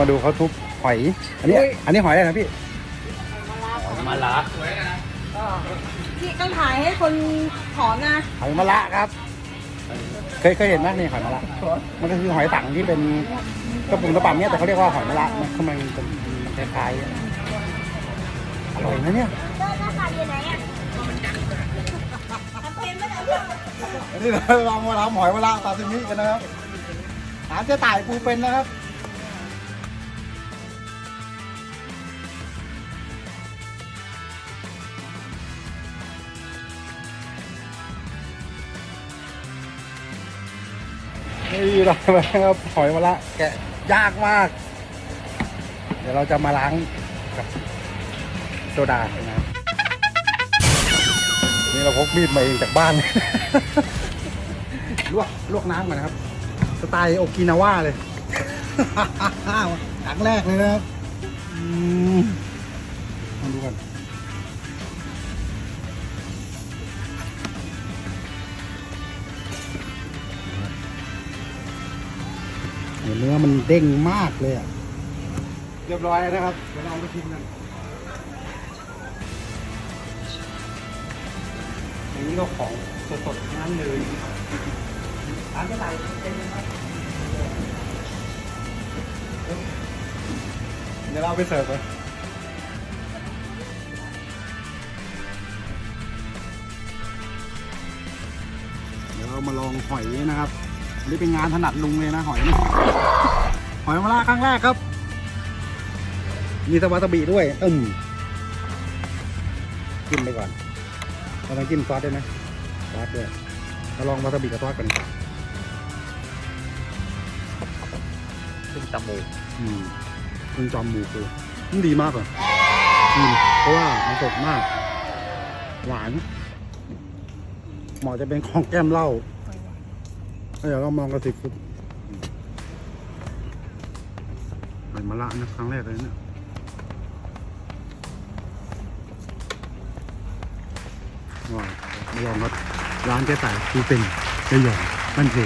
มาดูเขาทุบหอย อันนี้ อันนี้หอยอะไรนะพี่มาละพี่ต้องถ่ายให้คนถอนนะหอยมะระครับ เคยเคยเห็นไหมนี่หอยมะระมันก็คือหอยสังที่เป็นกระปุกกระป๋ำเนี่ยแต่เขาเรียกว่าหอยมะระมันทำไมมันเป็นมันคล้ายๆอะอร่อยนะเนี่ยเลิกราคาเรียนไหนอะทำเป็นไม่ได้เรื่องอันนี้เราลองมาทำหอยมะระซาซิมิกันนะครับถามเจ๊ต่ายปูเป็นนะครับ นี่เราครับหอยมะระแกะยากมาก เดี๋ยวเราจะมาล้างกับโซดานะครับนี่เราพกมีดมาเองจากบ้าน ลวกลวกน้ำก่อนนะครับ สไตล์โอกินาว่าเลยครั้งแรกเลยนะครับ เนื้อมันเด้งมากเลยอะ เรียบร้อยแล้วนะครับ เดี๋ยวเราเอาไปชิมกันอันนี้ก็ของสดๆทั้งนั้นเลยร้านจะไหนเป็นยังไงเดี๋ยวเราเอาไปเสิร์ฟเลยเดี๋ยวเรามาลองหอยนะครับอั นนี้เป็นงานถนัดลุงเลยนะหอยนี่หอยมาล่าครั้งแรกครับ มีสวาซาบิด้วยอืมจิ้มไปก่อนเราต้องจิ้มซอสได้ไหมซอสด้วยเราลองวาซาบิกับซอสกันขึ้นจมูกอืมมันจอมหมูคือมันดีมากอะอืมเพราะว่ามันสดมาก หวานเหมาะจะเป็นของแก้มเหล้า เดี๋ยวเรามองกระสิบฟุตหอยมะละนะครั้งแรกเลยเนี่ยว้าวลองครับร้านเจ๊ต่ายคือเป็นเจ๊หยองบ้านเพ